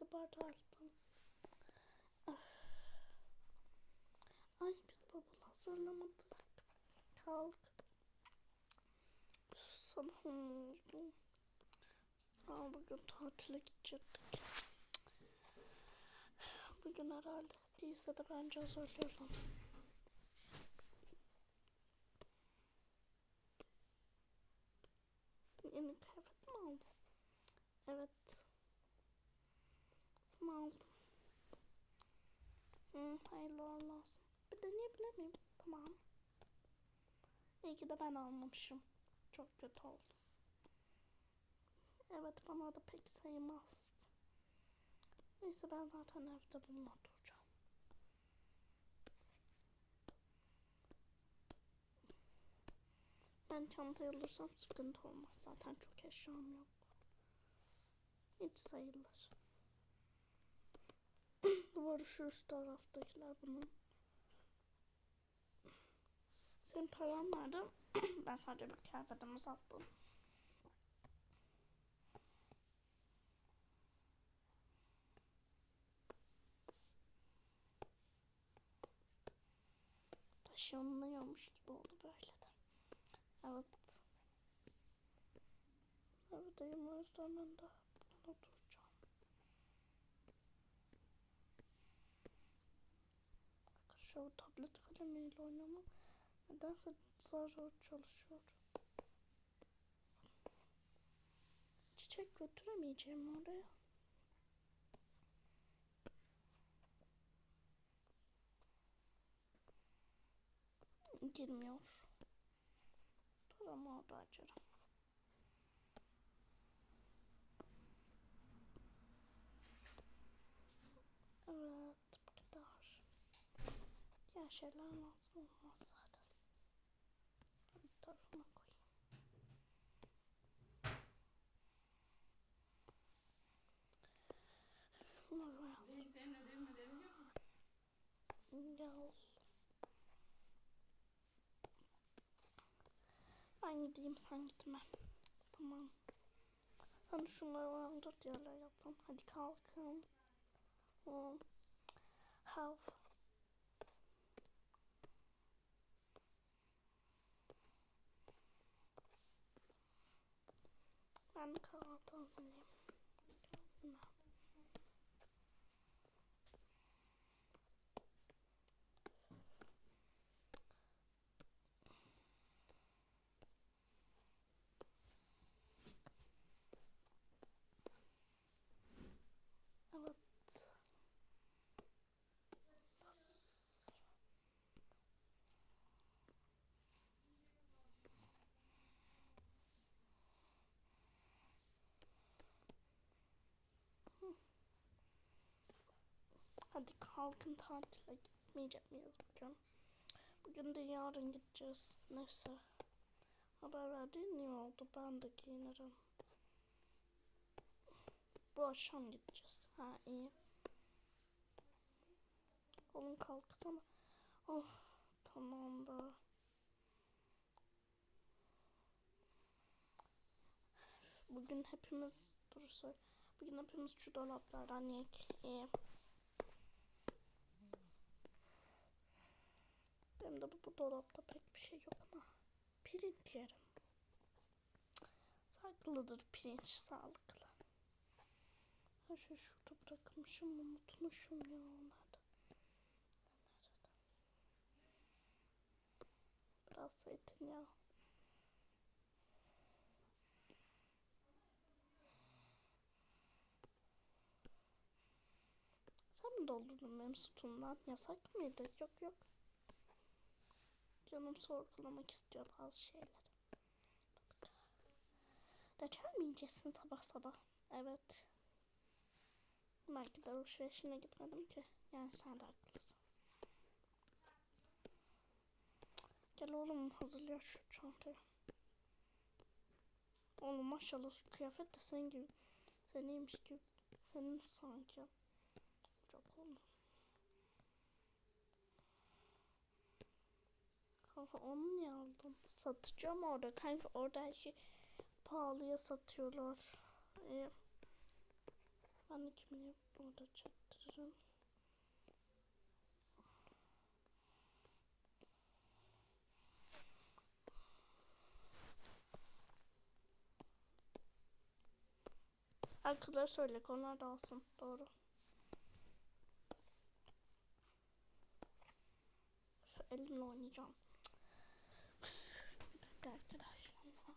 bizi bardardım. Ay biz bavul hazırlamadık. Kalk. Sabah oldu. Aa, bugün tatile gidecektik. Bugün herhalde değilse de bence hazırlayalım. Yeni kıyafet mi aldın? Evet. Ne aldım? Hı, hayırlı uğurlu olsun. Bir deneyebilir miyim? Tamam. İyi ki de ben almamışım. Çok kötü oldu. Evet bana da pek sayılmaz. Neyse ben zaten evde bununla duracağım. Ben çantayı alırsam sıkıntı olmaz. Zaten çok eşyam yok. Hiç sayılır. Üst taraftakiler bunun. Senin paran nerede? ben sadece bir kıyafetimi sattım. Taşınıyormuş gibi oldu böyle de. Evet. Evdeyim o yüzden ben de burada duracağım. Arkadaşlar tablet kalemiyle oynamam. Nedense zar çalışıyor. Çiçek götüremeyeceğim oraya. Girmiyor. Paramı orada açarım. Evet. Diğer şeyler lazım olmaz zaten. Bir tarafına koyayım. Bunları koyalım. Senin ödevin ödevin yok mu? Gel. Ben gideyim sen gitme. Tamam. Sen şunları aldır diyorlar yaptın. Hadi kalkın. Um, have. Ben kahvaltı hazırlayayım. Hadi kalkın tatile gitmeyecek miyiz bugün? Bugün de yarın gideceğiz. Neyse. Haber verdiğin iyi oldu. Ben de giyinirim. Bu akşam gideceğiz. Ha iyi. Oğlum kalksana. Oh tamam be. Bugün hepimiz dur söyle. Bugün hepimiz şu dolaplardan yek. İyi. Benim de bu, bu dolapta pek bir şey yok ama pirinç yerim. Sağlıklıdır pirinç sağlıklı. Her şey şurada bırakmışım unutmuşum ya onlarda. Nerede? Biraz zeytinyağı. Sen mi doldurdun benim sütundan? Yasak mıydı? Yok yok. Canım sorgulamak istiyor bazı şeyler. Reçel mi yiyeceksin sabah sabah? Evet. Belki de alışverişine gitmedim ki. Yani sen de haklısın. Gel oğlum hazırla şu çantayı. Oğlum maşallah kıyafet de senin gibi. Seniymiş gibi. Senin sanki. Çok oğlum. Kanka onu niye aldın? Satacağım orada. Kanka orada her şey pahalıya satıyorlar. Ee, ben Ben kimliği burada çektiririm. Arkadaşlar söyle onlar da alsın. Doğru. Şu elimle oynayacağım. Dakika arkadaşlar.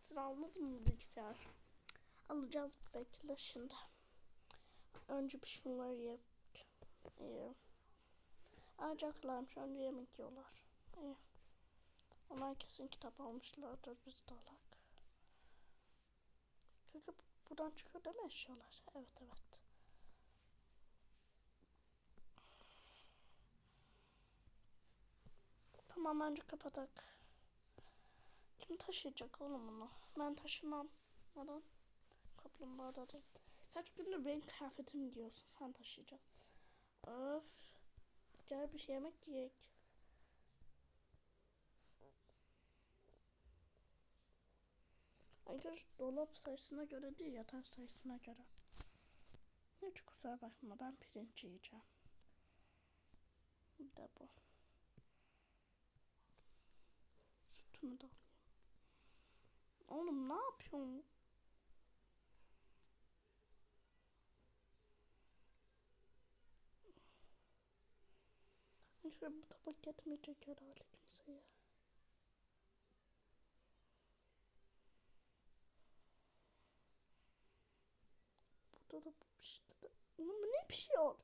Siz aldınız mı bilgisayar? Alacağız bekle şimdi. Önce bir şunları yiyip yiyelim. Alacaklarmış önce yemek yiyorlar. İyi. Onlar kesin kitap almışlardır biz de alak. Çünkü buradan çıkıyor değil mi eşyalar? Evet evet. Tamam bence kapatak. Kim taşıyacak oğlum bunu? Ben taşımam. Neden? Kaplumbağa da değil. Kaç gündür benim kıyafetimi giyiyorsun. Sen taşıyacaksın. Öf. Gel bir şey yemek yiyek. Arkadaş dolap sayısına göre değil yatak sayısına göre. Hiç kusura bakma ben pirinç yiyeceğim. Bir de bu. De alayım. Oğlum ne yapıyorsun? Şöyle bu tabak yetmeyecek herhalde kimseye. Burada da işte de. Ne pişiyor?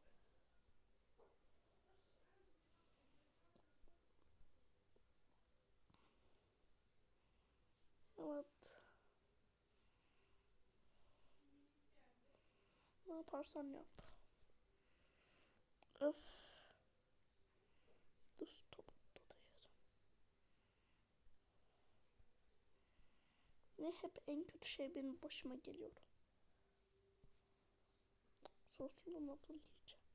Evet. Ne yaparsan yap. Öf. Dur da yerim. Ne hep en kötü şey benim başıma geliyor. Soslu noodle yiyeceğim.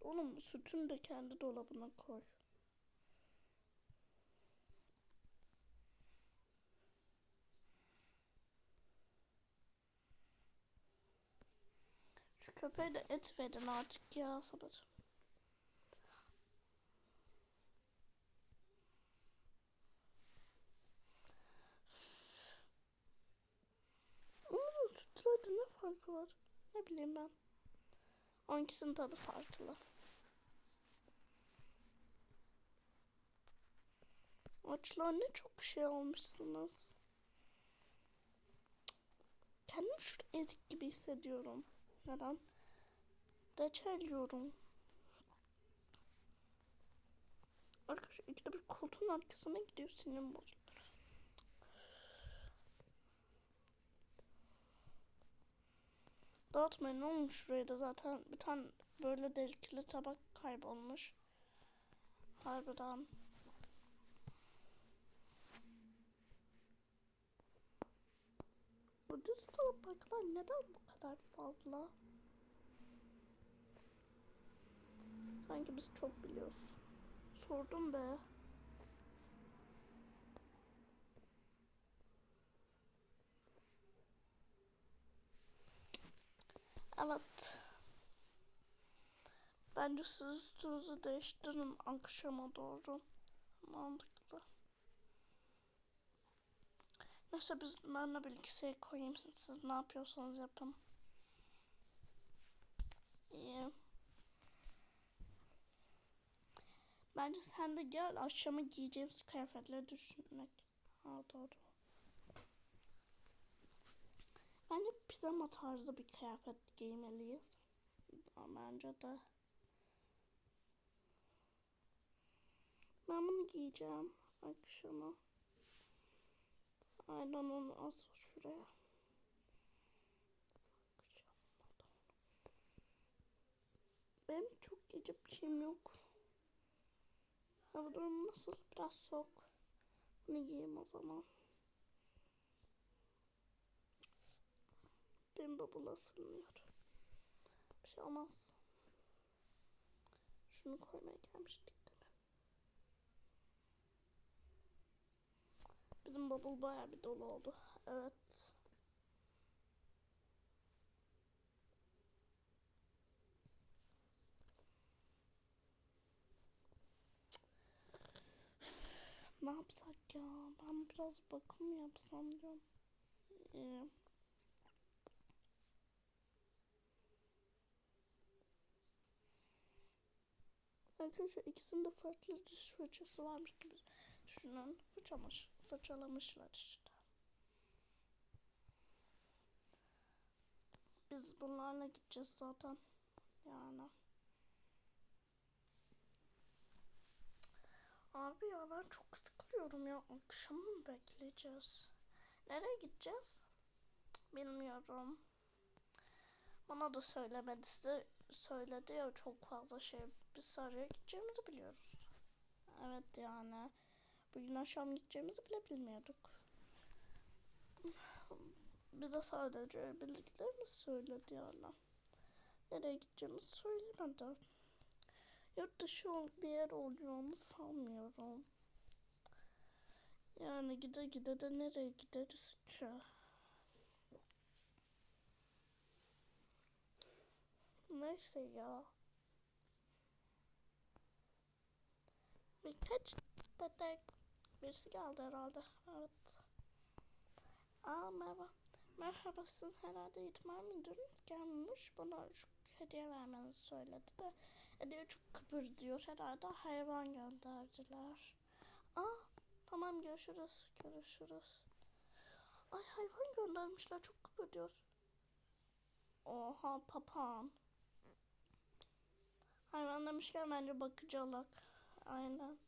Oğlum sütünü de kendi dolabına koy. Şu köpeğe de et verin artık ya sabır. Oğlum sütlerde ne farkı var? Ne bileyim ben. Onunkisinin tadı farklı. Açlar ne çok şey almışsınız. Kendimi şurada ezik gibi hissediyorum. Neden? Reçel yiyorum. Arkadaşlar ikide bir koltuğun arkasına gidiyor sinirim bozuldu. Dağıtmayın ne olmuş şuraya da zaten bir tane böyle delikli tabak kaybolmuş. Harbiden. Bu düz tabaklar neden bu kadar fazla? Sanki biz çok biliyoruz. Sordum be. Evet. Bence siz üstünüzü değiştirin akşama doğru. Mantıklı. Neyse biz ben de bilgisayarı koyayım. Siz ne yapıyorsanız yapın. İyi. Bence sen de gel akşama giyeceğimiz kıyafetleri düşünmek. Ha doğru. Bence pijama tarzı bir kıyafet giymeliyiz. Bence de. Ben bunu giyeceğim akşama. Aynen onu as şuraya. Benim çok gece bir şeyim yok. Durumu nasıl? Biraz soğuk. Bunu giyeyim o zaman. Benim bavula sığmıyor. Bir şey olmaz. Şunu koymaya gelmiştik değil mi? Bizim bavul bayağı bir dolu oldu. Evet. Ne yapsak ya? Ben biraz bakım yapsam diyorum. Ee, Arkadaşlar ikisinde farklı diş fırçası varmış gibi düşünün. Fırçalamış, fırçalamışlar işte. Biz bunlarla gideceğiz zaten. Yani. Abi ya ben çok sıkılıyorum ya. Akşam mı bekleyeceğiz? Nereye gideceğiz? Bilmiyorum. Bana da söylemedi. Size söyledi ya çok fazla şey. Biz sarıya gideceğimizi biliyoruz. Evet yani. Bugün akşam gideceğimizi bile bilmiyorduk. Bize sadece bildiklerimiz söyledi yani. Nereye gideceğimizi söylemedi. Yurt dışı bir yer olacağını sanmıyorum. Yani gide gide de nereye gideriz ki? Neyse ya. Birkaç dedek birisi geldi herhalde. Evet. Aa merhaba. Merhaba siz herhalde itman müdürünüz gelmiş. Bana şu hediye vermenizi söyledi de. Hediye çok kıpır diyor. Herhalde hayvan gönderdiler. Aa tamam görüşürüz. Görüşürüz. Ay hayvan göndermişler. Çok kıpır diyor. Oha papağan. Hayvan demişken bence bakıcı olak. Aynen.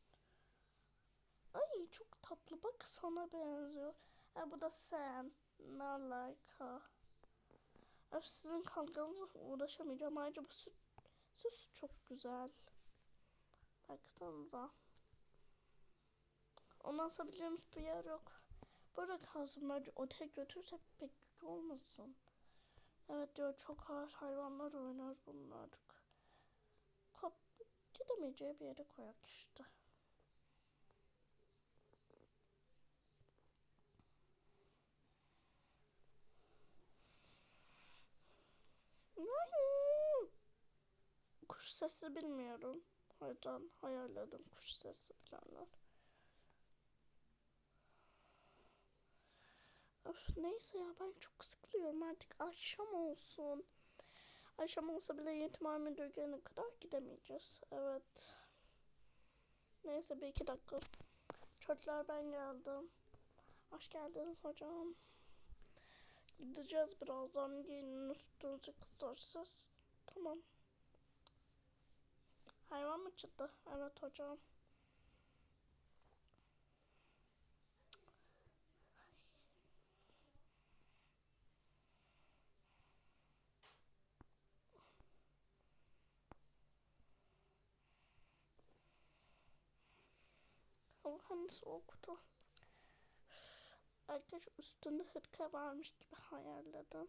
Ay çok tatlı bak sana benziyor. Ha bu da sen. Ne alaka? Öf sizin kavganızla uğraşamayacağım. Ayrıca bu süt, süs çok güzel. Baksanıza. Onu asabileceğimiz bir yer yok. Burada kalsın bence otel götürsek pek yük olmasın. Evet diyor çok ağır hayvanlar oynar bunlar. Kop gidemeyeceği bir yere koyak işte. Kuş sesi bilmiyorum. O yüzden hayalledim kuş sesi bilenler. Öf neyse ya ben çok sıkılıyorum artık akşam olsun. Akşam olsa bile yetimhane müdür gelene kadar gidemeyeceğiz. Evet. Neyse bir iki dakika. Çocuklar ben geldim. Hoş geldiniz hocam. Gideceğiz birazdan. Giyinin üstünüzü kısarsız. Tamam. Hayvan mı çıktı? Evet hocam. Hangisi okudu? Arkadaş üstünde hırka varmış gibi hayalledim.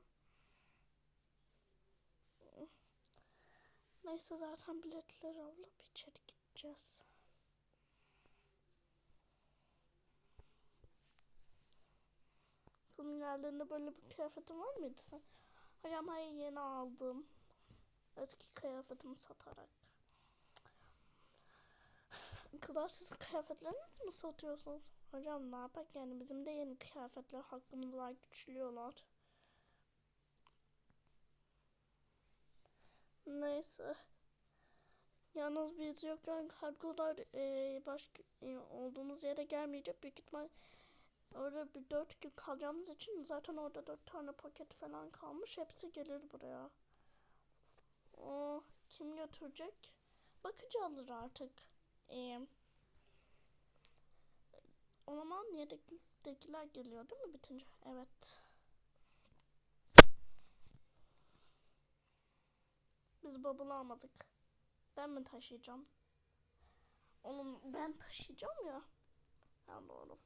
Neyse zaten biletleri alıp içeri gideceğiz. Kızım geldiğinde böyle bir kıyafetin var mıydı sen? Hocam hayır yeni aldım. Eski kıyafetimi satarak. Kızlar siz kıyafetlerinizi mi satıyorsunuz? Hocam ne yapak yani bizim de yeni kıyafetler hakkımız var güçlüyorlar. Neyse. Yalnız biz yokken kargolar e, başka e, olduğumuz yere gelmeyecek. Büyük ihtimal öyle bir dört gün kalacağımız için zaten orada dört tane paket falan kalmış. Hepsi gelir buraya. O kim götürecek? Bakıcı alır artık. Ee, o zaman yedekiler geliyor değil mi bitince? Evet. Biz bavulu almadık. Ben mi taşıyacağım? Oğlum ben taşıyacağım ya. Ha doğru.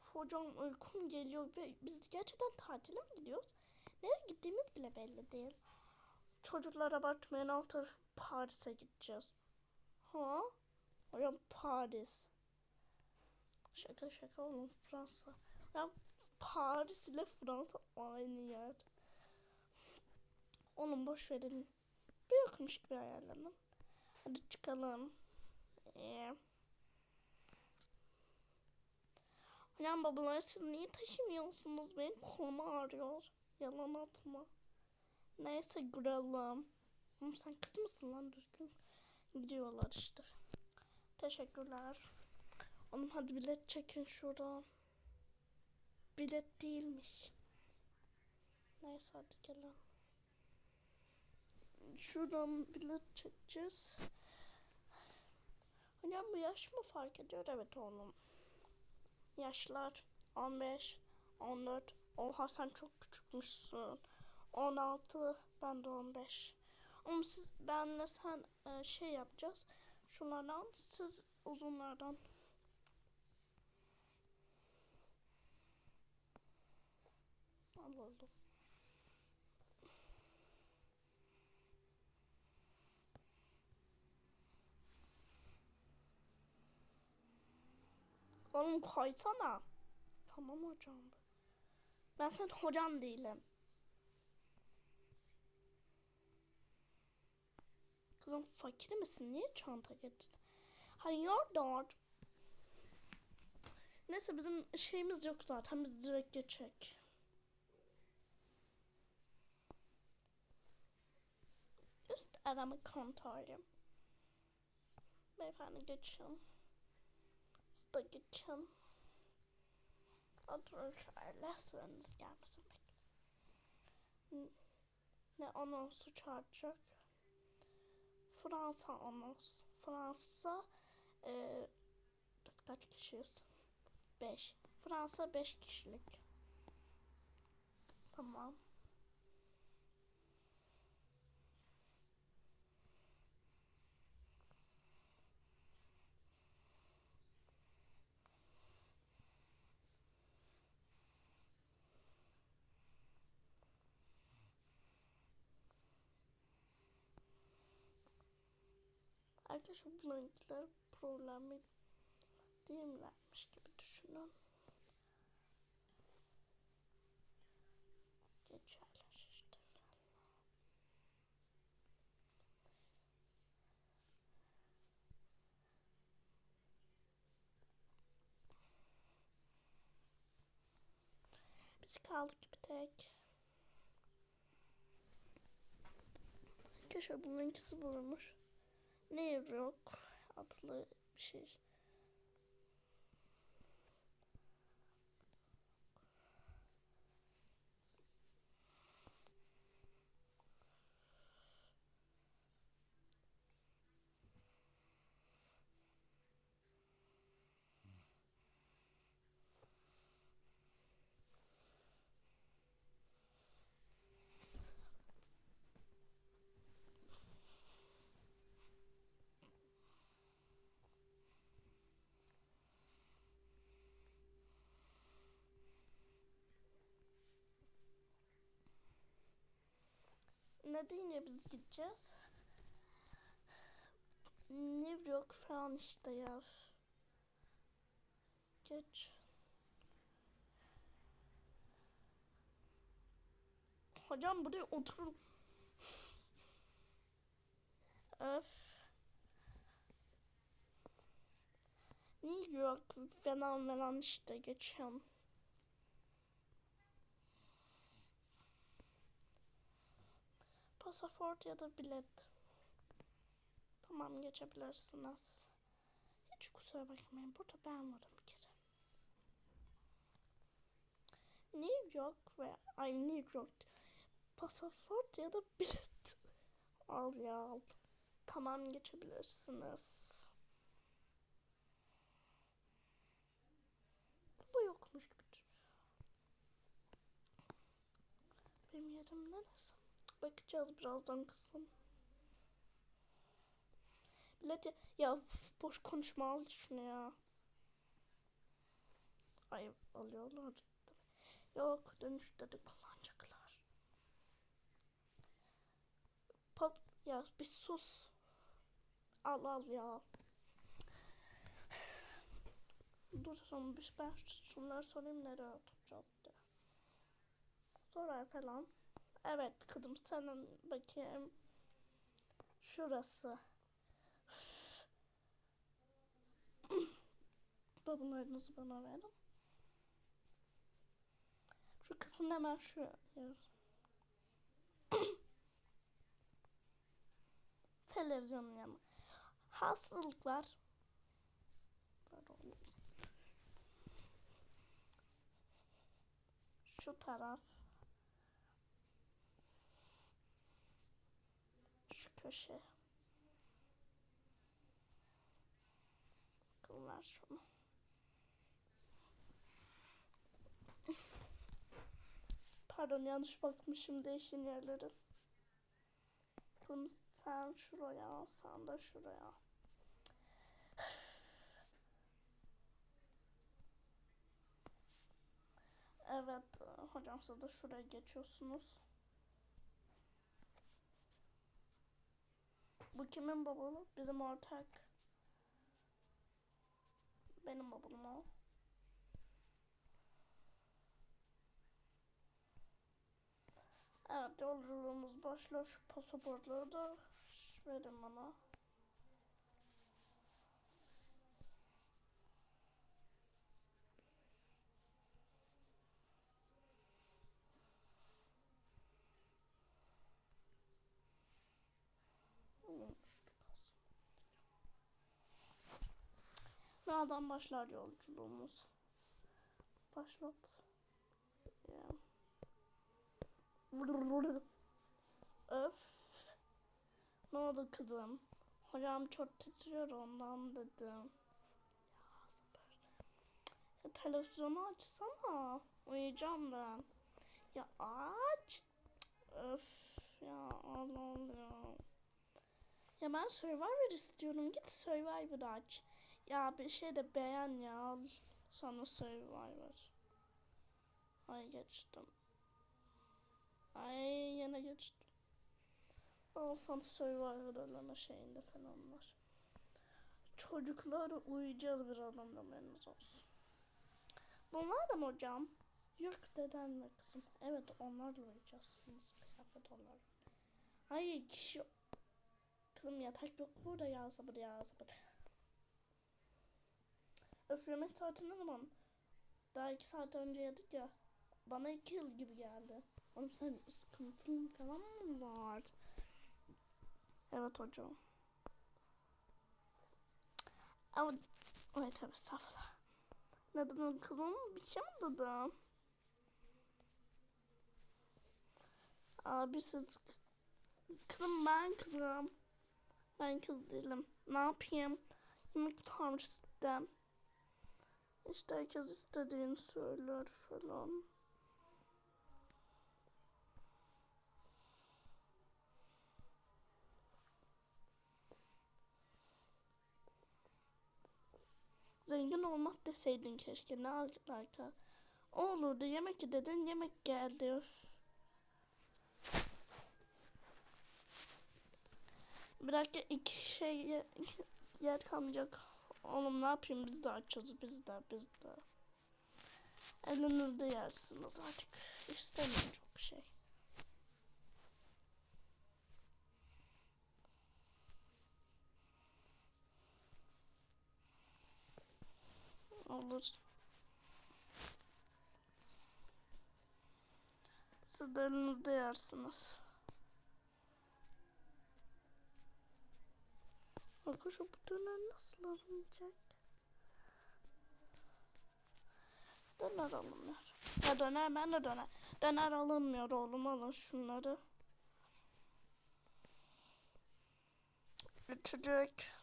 Hocam uykum geliyor. Biz gerçekten tatile mi gidiyoruz? Nereye gittiğimiz bile belli değil. Çocuklar abartmayın alt tarafı Paris'e gideceğiz. Ha? Hocam Paris. Şaka şaka oğlum Fransa. Ya Paris ile Fransa aynı yer. Oğlum boş verin. Bir yokmuş gibi ayarlanın. Hadi çıkalım. Ee. Hocam babalar siz niye taşımıyorsunuz? Benim kolum ağrıyor. Yalan atma. Neyse guralım. Oğlum sen kız mısın lan düzgün? Gidiyorlar işte. Teşekkürler. Oğlum hadi bilet çekin şuradan. Bilet değilmiş. Neyse hadi gelin. Şuradan bilet çekeceğiz. Hocam bu yaş mı fark ediyor? Evet oğlum. Yaşlar 15, 14. Oha sen çok küçükmüşsün. 16, ben de 15. Ama siz benle sen e, şey yapacağız. Şunlardan siz uzunlardan. Allah Allah. Oğlum koysana. Tamam hocam. Ben sen hocam değilim. Kızım fakir misin? Niye çanta getirdin? Hayırdır? Neyse bizim şeyimiz yok zaten. Biz direkt geçecek. Üst arama kontrolü. Beyefendi geçin. De geçin. Oturun şöyle sıranız gelmesin pek. Ne anonsu çağıracak? Fransa anons. Fransa e, biz kaç kişiyiz? 5. Fransa 5 kişilik. Tamam. Arkadaşlar bununkiler problemli değillermiş gibi düşünün. Geçerler işte falan. Biz kaldık bir tek. Arkadaşlar bununkisi bulmuş. Ne yok adlı bir şey. Ne deyince biz gideceğiz? New York falan işte ya. Geç. Hocam buraya oturun. Öf. New York falan falan işte geçiyorum. Pasaport ya da bilet. Tamam geçebilirsiniz. Hiç kusura bakmayın. Burada ben varım bir kere. New York ve ay New York pasaport ya da bilet. Al ya al. Tamam geçebilirsiniz. Bu yokmuş gibi. Benim yerim neresi? Bakacağız birazdan kızım. Bilet ya, boş konuşma al şunu ya. Ay alıyorlar. Yok dönüşte de kullanacaklar. Pas ya bir sus. Al al ya. Dur sonra bir ben şunları sorayım nereye oturacağız diye. Sorar falan. Evet kızım senin bakayım. Şurası. Babunlarınızı bana verin. Şu kısım hemen şu yer. Televizyonun yanı. Hastalık var. Pardon. Şu taraf. Şu köşe. Kıllar şunu. Pardon yanlış bakmışım değişim yerleri. Kızım sen şuraya, sen de şuraya. Evet hocam siz de şuraya geçiyorsunuz. Bu kimin babalı? Bizim ortak. Benim babalım o. Evet yolculuğumuz başlıyor. Şu pasaportları da verin bana. Nereden başlar yolculuğumuz? Başlat. Ya. Öf. Ne oldu kızım? Hocam çok titriyor ondan dedim. Ya televizyonu açsana. Uyuyacağım ben. Ya aç. Öf. Ya Allah Allah. Ya ben Survivor istiyorum. Git Survivor aç. Ya bir şey de beğen ya. Sana Survivor. Ay geçtim. Ay yine geçtim. Al sana Survivor öleme şeyinde falan var. Çocuklar uyuyacağız birazdan da haberiniz olsun. Bunlar da mı hocam? Yok dedenle kızım. Evet onlarla uyuyacağız. Nasıl kıyafet onlar. Ay kişi... Kızım yatak yok burada ya sabır ya sabır. Öf yemek saati ne zaman? Daha iki saat önce yedik ya. Bana iki yıl gibi geldi. Oğlum sen sıkıntın falan mı var? Evet hocam. Ama... Ay tabi estağfurullah. Ne dedin kızım? Bir şey mi dedin? Abi siz... Kızım ben kızım. Ben kız değilim. Ne yapayım? Yemek tutarmış. İşte herkes istediğini söyler falan. Zengin olmak deseydin keşke ne alaka. O olurdu yemek dedin yemek geldi. Bırak iki şey yer kalmayacak. Oğlum ne yapayım biz de açız biz de biz de. Elinizde yersiniz artık. İstemiyorum çok şey. Olur. Siz de elinizde yersiniz. Şu bu döner nasıl alınacak? Döner alınmıyor. Ya döner ben de döner. Döner alınmıyor oğlum alın şunları. Küçücük.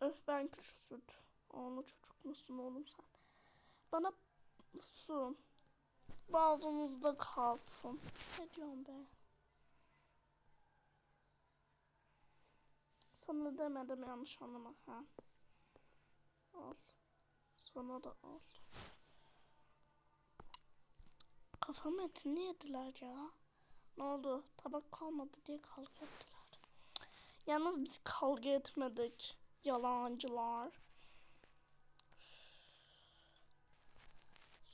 Öf ben küçük süt. Oğlum çocuk musun oğlum sen? Bana su. Boğazınızda kalsın. Ne diyorsun be? Sana demedim yanlış anlama ha. Al. Sana da al. Kafam etini yediler ya. Ne oldu? Tabak kalmadı diye kavga ettiler. Yalnız biz kavga etmedik. Yalancılar.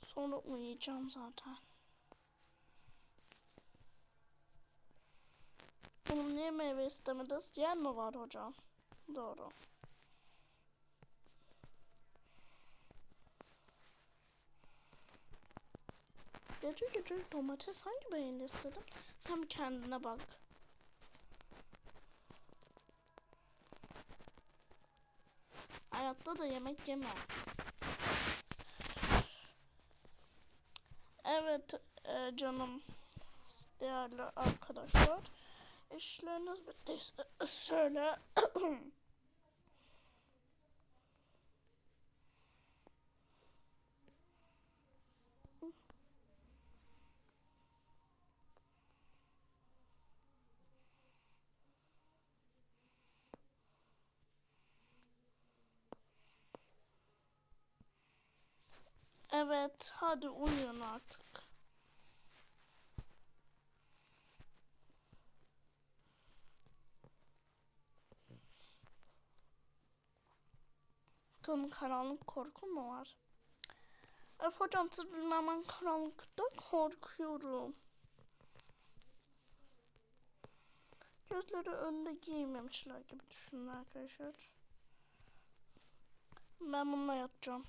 Sonra uyuyacağım zaten. Oğlum niye meyve istemediniz? Yer mi var hocam? Doğru. Gece gece domates hangi beğeni istedim? Sen kendine bak. Hayatta da yemek yeme. Evet e, canım değerli arkadaşlar. İşleriniz bittiyse şöyle Evet hadi uyuyun artık. Bakalım karanlık korku mu var? Öf hocam siz bilmem ben karanlıkta korkuyorum. Gözleri önde giymemişler gibi düşünün arkadaşlar. Ben bununla yatacağım.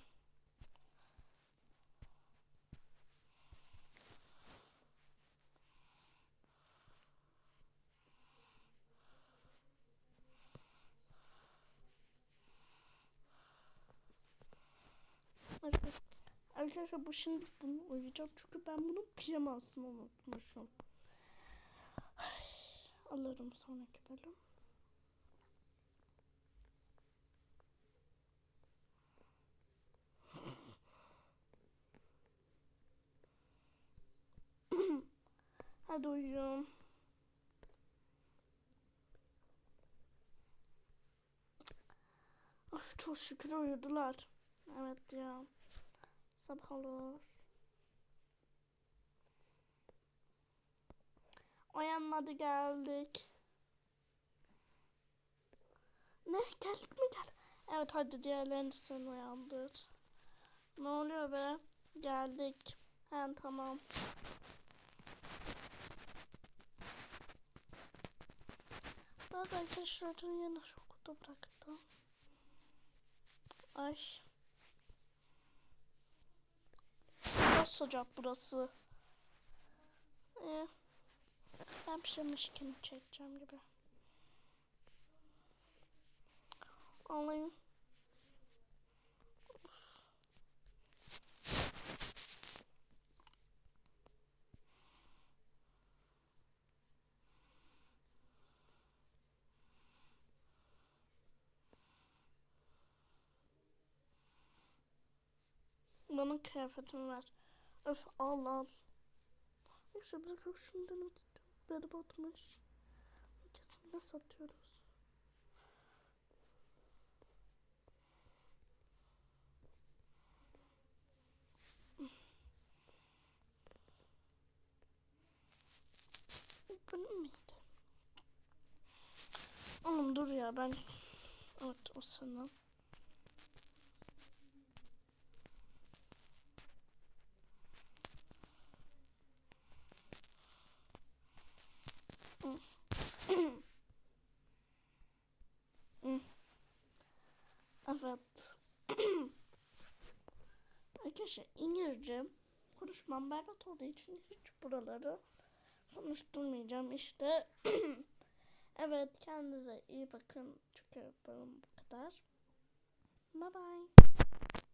Arkadaşlar, arkadaşlar bu şimdi bunu uyuyacağım çünkü ben bunun pijamasını unutmuşum. Alırım sonraki bölüm. Hadi uyuyun. Of, çok şükür uyudular. Evet ya. Sabah olur. Uyanmadı geldik. Ne geldik mi gel? Evet hadi diğerlerini sen uyandır. Ne oluyor be? Geldik. He tamam. Bak arkadaşlar yine şokuda bıraktım. Ay. Biraz sıcak burası. Ee, ben pişirmişken çekeceğim gibi. Alayım. Bana kıyafetimi ver. Öf al al. Neyse bırak şunu demek istiyorum. Böyle satıyoruz? Benim miydi? Oğlum dur ya ben... Evet o senin. Evet. Arkadaşlar İngilizce konuşmam berbat olduğu için hiç buraları konuşturmayacağım işte. evet kendinize iyi bakın. Çok öpüyorum bu kadar. Bye bye.